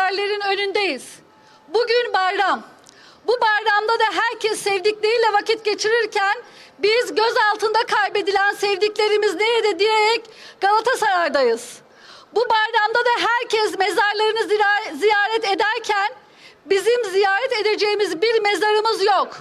değerlerin önündeyiz. Bugün bayram. Bu bayramda da herkes sevdikleriyle vakit geçirirken biz göz altında kaybedilen sevdiklerimiz nerede diyerek Galatasaray'dayız. Bu bayramda da herkes mezarlarını ziyaret ederken bizim ziyaret edeceğimiz bir mezarımız yok.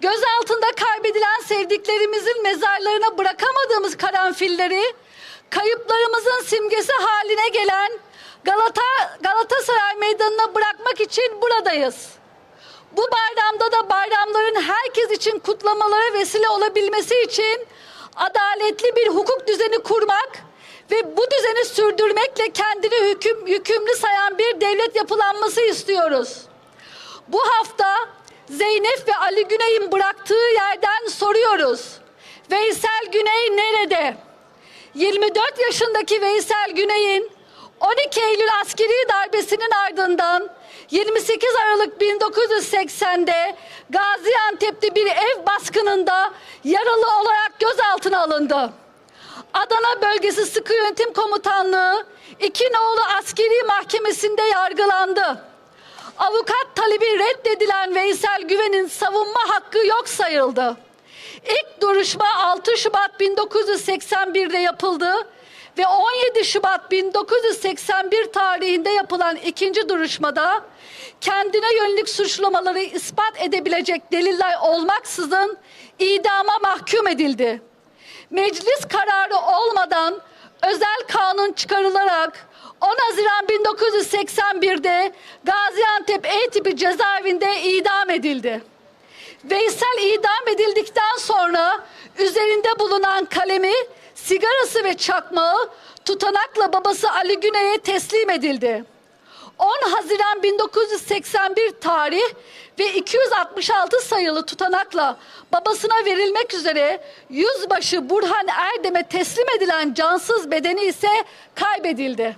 Göz altında kaybedilen sevdiklerimizin mezarlarına bırakamadığımız karanfilleri kayıplarımızın simgesi haline gelen Galata Galatasaray Meydanı'na bırakmak için buradayız. Bu bayramda da bayramların herkes için kutlamalara vesile olabilmesi için adaletli bir hukuk düzeni kurmak ve bu düzeni sürdürmekle kendini hüküm, yükümlü sayan bir devlet yapılanması istiyoruz. Bu hafta Zeynep ve Ali Güney'in bıraktığı yerden soruyoruz. Veysel Güney nerede? 24 yaşındaki Veysel Güney'in 12 Eylül askeri darbesinin ardından 28 Aralık 1980'de Gaziantep'te bir ev baskınında yaralı olarak gözaltına alındı. Adana Bölgesi Sıkı Yönetim Komutanlığı iki nolu askeri mahkemesinde yargılandı. Avukat talebi reddedilen Veysel Güven'in savunma hakkı yok sayıldı. İlk duruşma 6 Şubat 1981'de yapıldı ve 17 Şubat 1981 tarihinde yapılan ikinci duruşmada kendine yönelik suçlamaları ispat edebilecek deliller olmaksızın idama mahkum edildi. Meclis kararı olmadan özel kanun çıkarılarak 10 Haziran 1981'de Gaziantep E tipi cezaevinde idam edildi. Veysel idam edildikten sonra üzerinde bulunan kalemi, sigarası ve çakmağı tutanakla babası Ali Güney'e teslim edildi. 10 Haziran 1981 tarih ve 266 sayılı tutanakla babasına verilmek üzere Yüzbaşı Burhan Erdem'e teslim edilen cansız bedeni ise kaybedildi.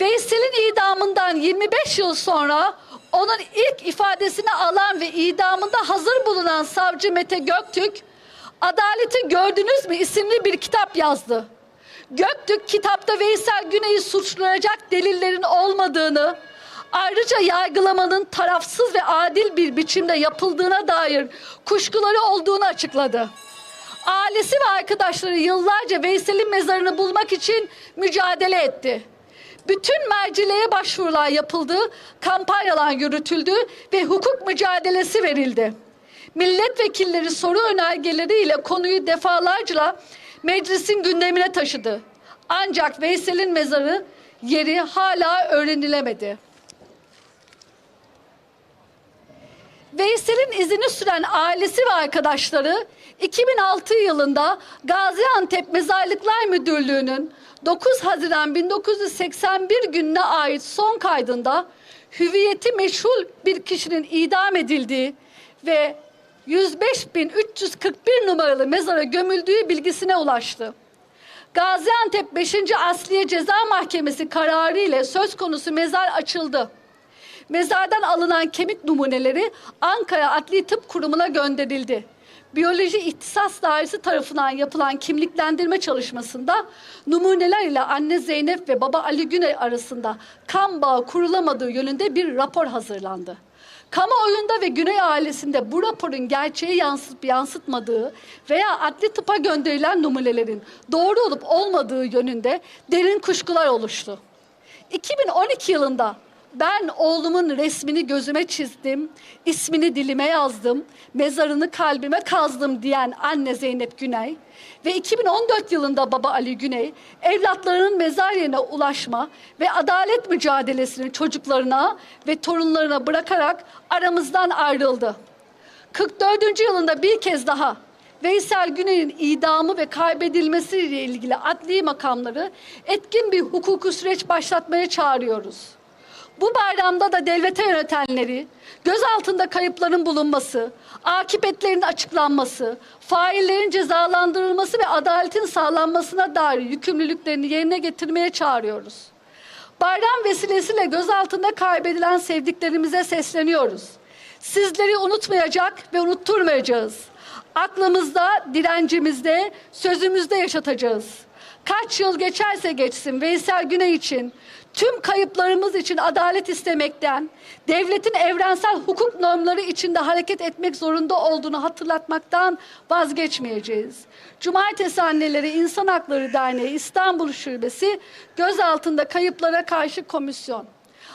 Veysel'in idamından 25 yıl sonra onun ilk ifadesini alan ve idamında hazır bulunan savcı Mete Göktürk, Adaleti Gördünüz mü isimli bir kitap yazdı. Göktürk kitapta Veysel Güney'i suçlayacak delillerin olmadığını, ayrıca yargılamanın tarafsız ve adil bir biçimde yapıldığına dair kuşkuları olduğunu açıkladı. Ailesi ve arkadaşları yıllarca Veysel'in mezarını bulmak için mücadele etti. Bütün mercilere başvurular yapıldı, kampanyalar yürütüldü ve hukuk mücadelesi verildi. Milletvekilleri soru önergeleriyle konuyu defalarca meclisin gündemine taşıdı. Ancak Veysel'in mezarı yeri hala öğrenilemedi. Veysel'in izini süren ailesi ve arkadaşları 2006 yılında Gaziantep Mezarlıklar Müdürlüğü'nün 9 Haziran 1981 gününe ait son kaydında hüviyeti meşhur bir kişinin idam edildiği ve 105.341 numaralı mezara gömüldüğü bilgisine ulaştı. Gaziantep 5. Asliye Ceza Mahkemesi kararı ile söz konusu mezar açıldı. Mezardan alınan kemik numuneleri Ankara Adli Tıp Kurumu'na gönderildi. Biyoloji İhtisas Dairesi tarafından yapılan kimliklendirme çalışmasında numuneler ile anne Zeynep ve baba Ali Güney arasında kan bağı kurulamadığı yönünde bir rapor hazırlandı. Kamuoyunda ve Güney ailesinde bu raporun gerçeği yansıtıp yansıtmadığı veya adli tıpa gönderilen numunelerin doğru olup olmadığı yönünde derin kuşkular oluştu. 2012 yılında ben oğlumun resmini gözüme çizdim, ismini dilime yazdım, mezarını kalbime kazdım diyen anne Zeynep Güney ve 2014 yılında baba Ali Güney evlatlarının mezar yerine ulaşma ve adalet mücadelesini çocuklarına ve torunlarına bırakarak aramızdan ayrıldı. 44. yılında bir kez daha Veysel Güney'in idamı ve kaybedilmesiyle ilgili adli makamları etkin bir hukuku süreç başlatmaya çağırıyoruz. Bu bayramda da devlete yönetenleri, gözaltında kayıpların bulunması, akıbetlerin açıklanması, faillerin cezalandırılması ve adaletin sağlanmasına dair yükümlülüklerini yerine getirmeye çağırıyoruz. Bayram vesilesiyle gözaltında kaybedilen sevdiklerimize sesleniyoruz. Sizleri unutmayacak ve unutturmayacağız. Aklımızda, direncimizde, sözümüzde yaşatacağız. Kaç yıl geçerse geçsin Veysel Güney için tüm kayıplarımız için adalet istemekten, devletin evrensel hukuk normları içinde hareket etmek zorunda olduğunu hatırlatmaktan vazgeçmeyeceğiz. Cumartesi Anneleri İnsan Hakları Derneği İstanbul Şubesi gözaltında kayıplara karşı komisyon.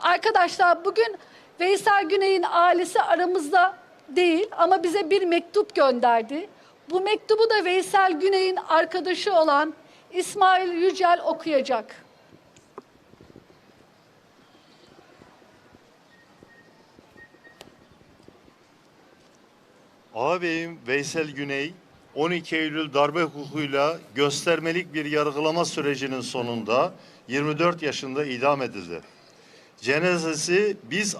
Arkadaşlar bugün Veysel Güney'in ailesi aramızda değil ama bize bir mektup gönderdi. Bu mektubu da Veysel Güney'in arkadaşı olan İsmail Yücel okuyacak. Ağabeyim Veysel Güney 12 Eylül darbe hukukuyla göstermelik bir yargılama sürecinin sonunda 24 yaşında idam edildi. Cenazesi biz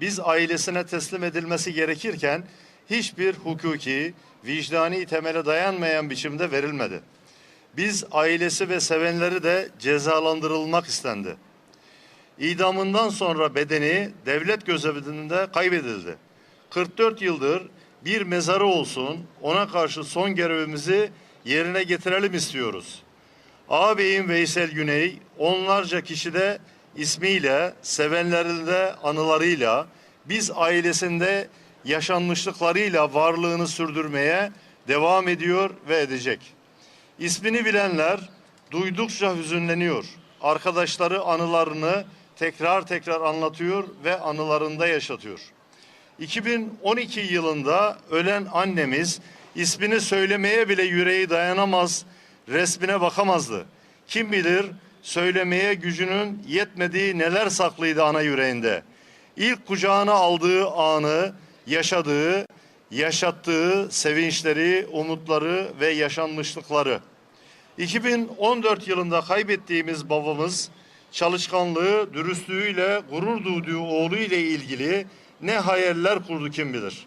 biz ailesine teslim edilmesi gerekirken hiçbir hukuki, vicdani temele dayanmayan biçimde verilmedi. Biz ailesi ve sevenleri de cezalandırılmak istendi. İdamından sonra bedeni devlet gözetiminde kaybedildi. 44 yıldır bir mezarı olsun, ona karşı son görevimizi yerine getirelim istiyoruz. Ağabeyim Veysel Güney onlarca kişide ismiyle, sevenlerinde anılarıyla, biz ailesinde yaşanmışlıklarıyla varlığını sürdürmeye devam ediyor ve edecek. İsmini bilenler duydukça hüzünleniyor. Arkadaşları anılarını tekrar tekrar anlatıyor ve anılarında yaşatıyor. 2012 yılında ölen annemiz ismini söylemeye bile yüreği dayanamaz, resmine bakamazdı. Kim bilir söylemeye gücünün yetmediği neler saklıydı ana yüreğinde. İlk kucağına aldığı anı, yaşadığı, yaşattığı sevinçleri, umutları ve yaşanmışlıkları. 2014 yılında kaybettiğimiz babamız çalışkanlığı, dürüstlüğüyle, gurur duyduğu oğlu ile ilgili ne hayaller kurdu kim bilir.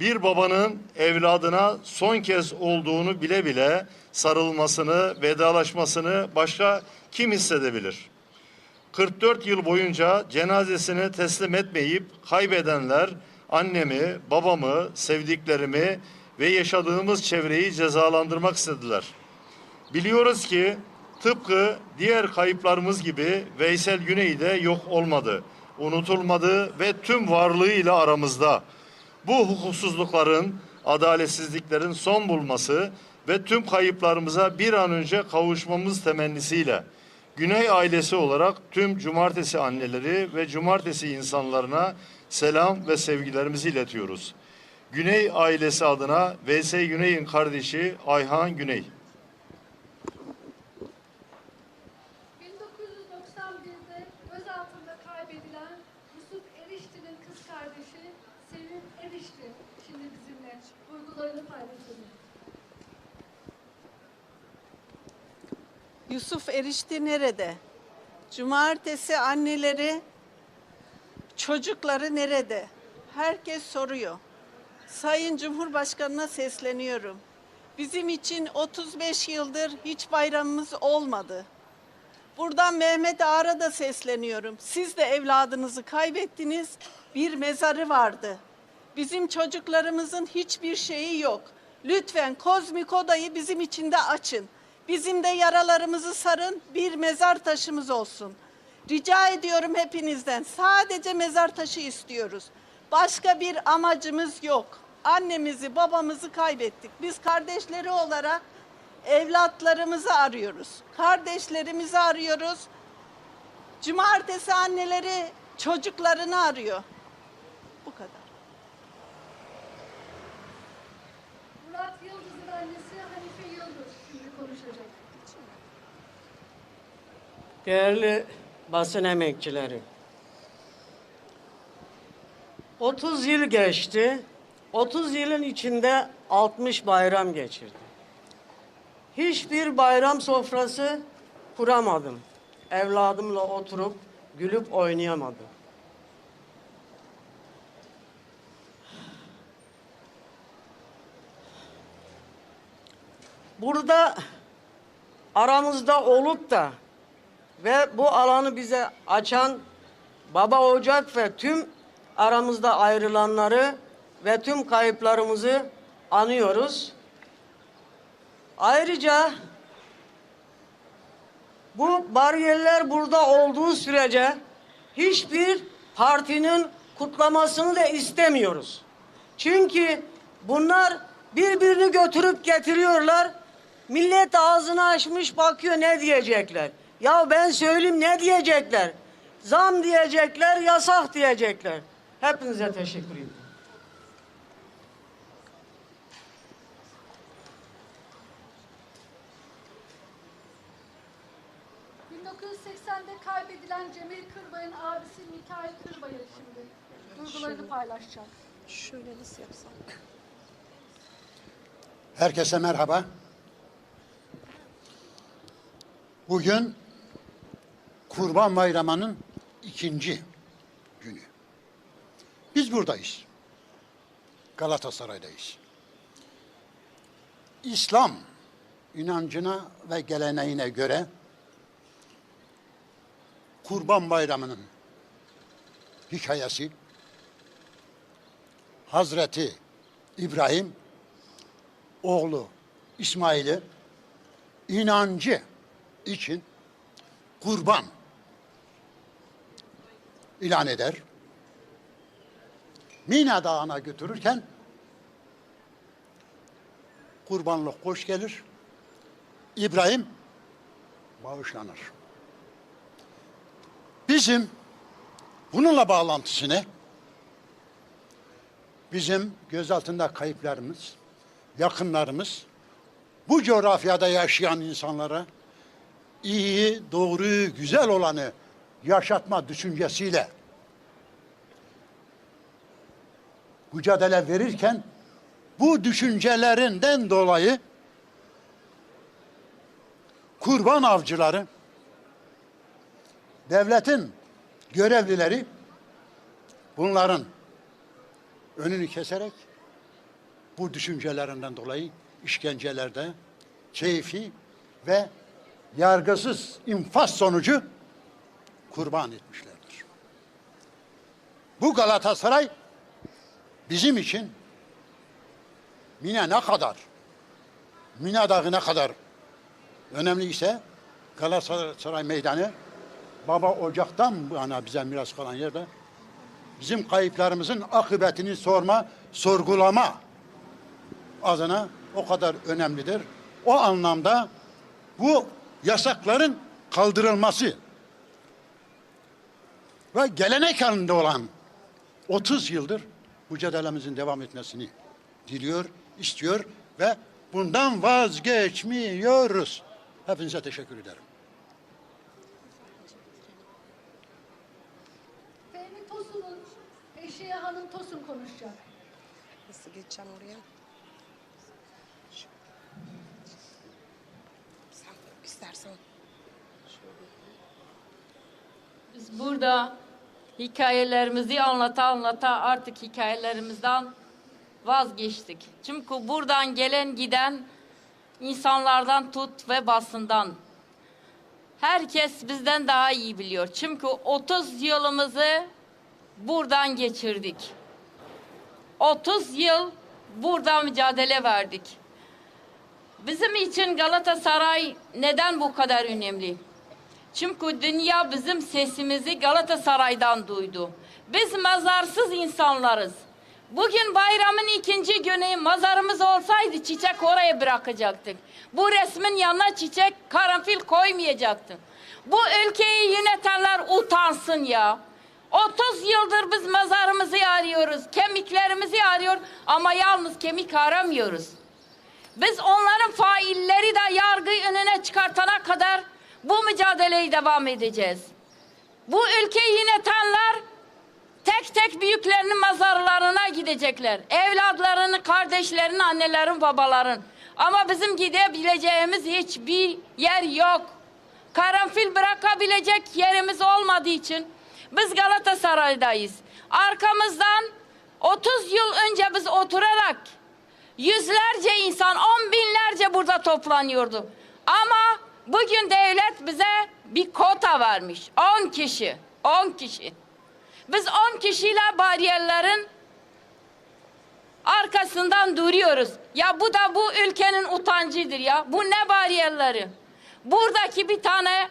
Bir babanın evladına son kez olduğunu bile bile sarılmasını, vedalaşmasını başka kim hissedebilir? 44 yıl boyunca cenazesini teslim etmeyip kaybedenler annemi, babamı, sevdiklerimi ve yaşadığımız çevreyi cezalandırmak istediler. Biliyoruz ki tıpkı diğer kayıplarımız gibi Veysel Güney de yok olmadı, unutulmadı ve tüm varlığıyla aramızda. Bu hukuksuzlukların, adaletsizliklerin son bulması ve tüm kayıplarımıza bir an önce kavuşmamız temennisiyle Güney ailesi olarak tüm cumartesi anneleri ve cumartesi insanlarına selam ve sevgilerimizi iletiyoruz. Güney ailesi adına Veysel Güney'in kardeşi Ayhan Güney. 1991'de gözaltında kaybedilen Yusuf Erişti'nin kız kardeşi Sevim Erişti şimdi bizimle duygularını paylaşacak. Yusuf Erişti nerede? Cumartesi anneleri, çocukları nerede? Herkes soruyor. Sayın Cumhurbaşkanı'na sesleniyorum. Bizim için 35 yıldır hiç bayramımız olmadı. Buradan Mehmet Ağar'a da sesleniyorum. Siz de evladınızı kaybettiniz. Bir mezarı vardı. Bizim çocuklarımızın hiçbir şeyi yok. Lütfen kozmik odayı bizim için de açın. Bizim de yaralarımızı sarın, bir mezar taşımız olsun. Rica ediyorum hepinizden. Sadece mezar taşı istiyoruz. Başka bir amacımız yok. Annemizi, babamızı kaybettik. Biz kardeşleri olarak evlatlarımızı arıyoruz. Kardeşlerimizi arıyoruz. Cumartesi anneleri çocuklarını arıyor. Bu kadar. Murat Yıldız'ın annesi Hanife Yıldız şimdi konuşacak. Değerli basın emekçileri. 30 yıl geçti. 30 yılın içinde 60 bayram geçirdi. Hiçbir bayram sofrası kuramadım. Evladımla oturup gülüp oynayamadım. Burada aramızda olup da ve bu alanı bize açan Baba Ocak ve tüm aramızda ayrılanları ve tüm kayıplarımızı anıyoruz. Ayrıca Bu bariyerler burada olduğu sürece hiçbir partinin kutlamasını da istemiyoruz. Çünkü bunlar birbirini götürüp getiriyorlar. Millet ağzını açmış bakıyor ne diyecekler. Ya ben söyleyeyim ne diyecekler. Zam diyecekler, yasak diyecekler. Hepinize teşekkür ederim. ...1980'de kaybedilen Cemil Kırbay'ın abisi Mikail Kırbay'a şimdi duygularını paylaşacak. Şöyle nasıl yapsam? Herkese merhaba. Bugün Kurban Bayramı'nın ikinci günü. Biz buradayız. Galatasaray'dayız. İslam inancına ve geleneğine göre Kurban Bayramı'nın hikayesi Hazreti İbrahim oğlu İsmail'i inancı için kurban ilan eder. Mina Dağı'na götürürken kurbanlık koş gelir. İbrahim bağışlanır. Bizim bununla bağlantısı ne? Bizim göz altında kayıplarımız, yakınlarımız, bu coğrafyada yaşayan insanlara iyi, doğruyu, güzel olanı yaşatma düşüncesiyle mücadele verirken bu düşüncelerinden dolayı kurban avcıları, devletin görevlileri bunların önünü keserek bu düşüncelerinden dolayı işkencelerde keyfi ve yargısız infaz sonucu kurban etmişlerdir. Bu Galatasaray bizim için Mina ne kadar, Mina Dağı ne kadar önemliyse Galatasaray Meydanı Baba Ocak'tan bu yana bize miras kalan yerde bizim kayıplarımızın akıbetini sorma, sorgulama adına o kadar önemlidir. O anlamda bu yasakların kaldırılması ve gelenek halinde olan 30 yıldır mücadelemizin devam etmesini diliyor, istiyor ve bundan vazgeçmiyoruz. Hepinize teşekkür ederim. Tosun konuşacak. Nasıl geçeceğim oraya? Sen istersen. Biz burada hikayelerimizi anlata anlata artık hikayelerimizden vazgeçtik. Çünkü buradan gelen giden insanlardan tut ve basından. Herkes bizden daha iyi biliyor. Çünkü 30 yılımızı buradan geçirdik. 30 yıl burada mücadele verdik. Bizim için Galatasaray neden bu kadar önemli? Çünkü dünya bizim sesimizi Galatasaray'dan duydu. Biz mazarsız insanlarız. Bugün bayramın ikinci günü mazarımız olsaydı çiçek oraya bırakacaktık. Bu resmin yanına çiçek, karanfil koymayacaktık. Bu ülkeyi yönetenler utansın ya. 30 yıldır biz mazarımızı arıyoruz, kemiklerimizi arıyor ama yalnız kemik aramıyoruz. Biz onların failleri de yargı önüne çıkartana kadar bu mücadeleyi devam edeceğiz. Bu ülkeyi yönetenler tek tek büyüklerinin mezarlarına gidecekler. Evladlarını, kardeşlerini, annelerin, babaların. Ama bizim gidebileceğimiz hiçbir yer yok. Karanfil bırakabilecek yerimiz olmadığı için biz Galatasaray'dayız. Arkamızdan 30 yıl önce biz oturarak Yüzlerce insan, on binlerce burada toplanıyordu. Ama bugün devlet bize bir kota vermiş. On kişi, on kişi. Biz on kişiyle bariyerlerin arkasından duruyoruz. Ya bu da bu ülkenin utancıdır ya. Bu ne bariyerleri? Buradaki bir tane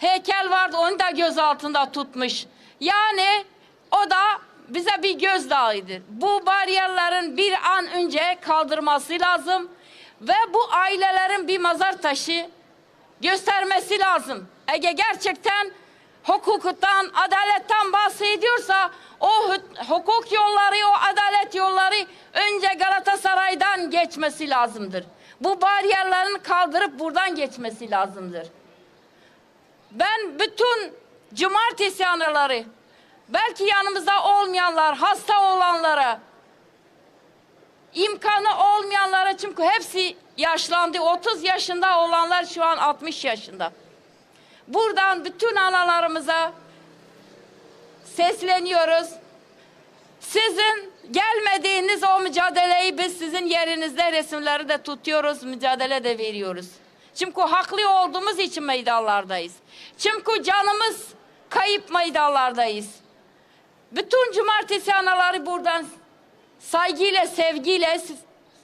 heykel vardı onu da göz altında tutmuş. Yani o da bize bir gözdağıdır. Bu bariyerlerin bir an önce kaldırması lazım ve bu ailelerin bir mazar taşı göstermesi lazım. Eğer gerçekten hukuktan, adaletten bahsediyorsa o hukuk yolları, o adalet yolları önce Galatasaray'dan geçmesi lazımdır. Bu bariyerlerin kaldırıp buradan geçmesi lazımdır. Ben bütün cumartesi anaları, belki yanımızda olmayanlar, hasta olanlara, imkanı olmayanlara çünkü hepsi yaşlandı. 30 yaşında olanlar şu an 60 yaşında. Buradan bütün analarımıza sesleniyoruz. Sizin gelmediğiniz o mücadeleyi biz sizin yerinizde resimleri de tutuyoruz, mücadele de veriyoruz. Çünkü haklı olduğumuz için meydanlardayız. Çünkü canımız kayıp meydanlardayız. Bütün cumartesi anaları buradan saygıyla, sevgiyle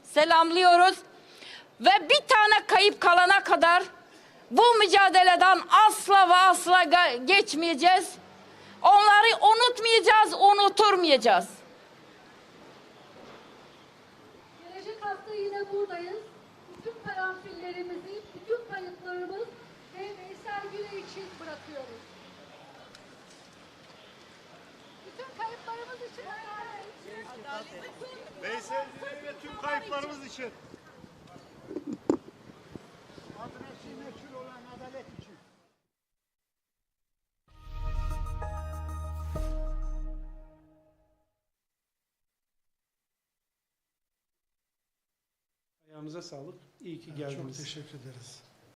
selamlıyoruz. Ve bir tane kayıp kalana kadar bu mücadeleden asla ve asla geçmeyeceğiz. Onları unutmayacağız, unuturmayacağız. Gelecek hafta yine buradayız. Bütün karanfillerimizi, bütün kayıtlarımız ve Veysel Güne için bırakıyoruz. Bütün kayıplarımız için Veysel ve tüm kayıplarımız için. Adresi meçhul olan adalet için. Ayağınıza sağlık. İyi ki geldiniz. Çok teşekkür ederiz.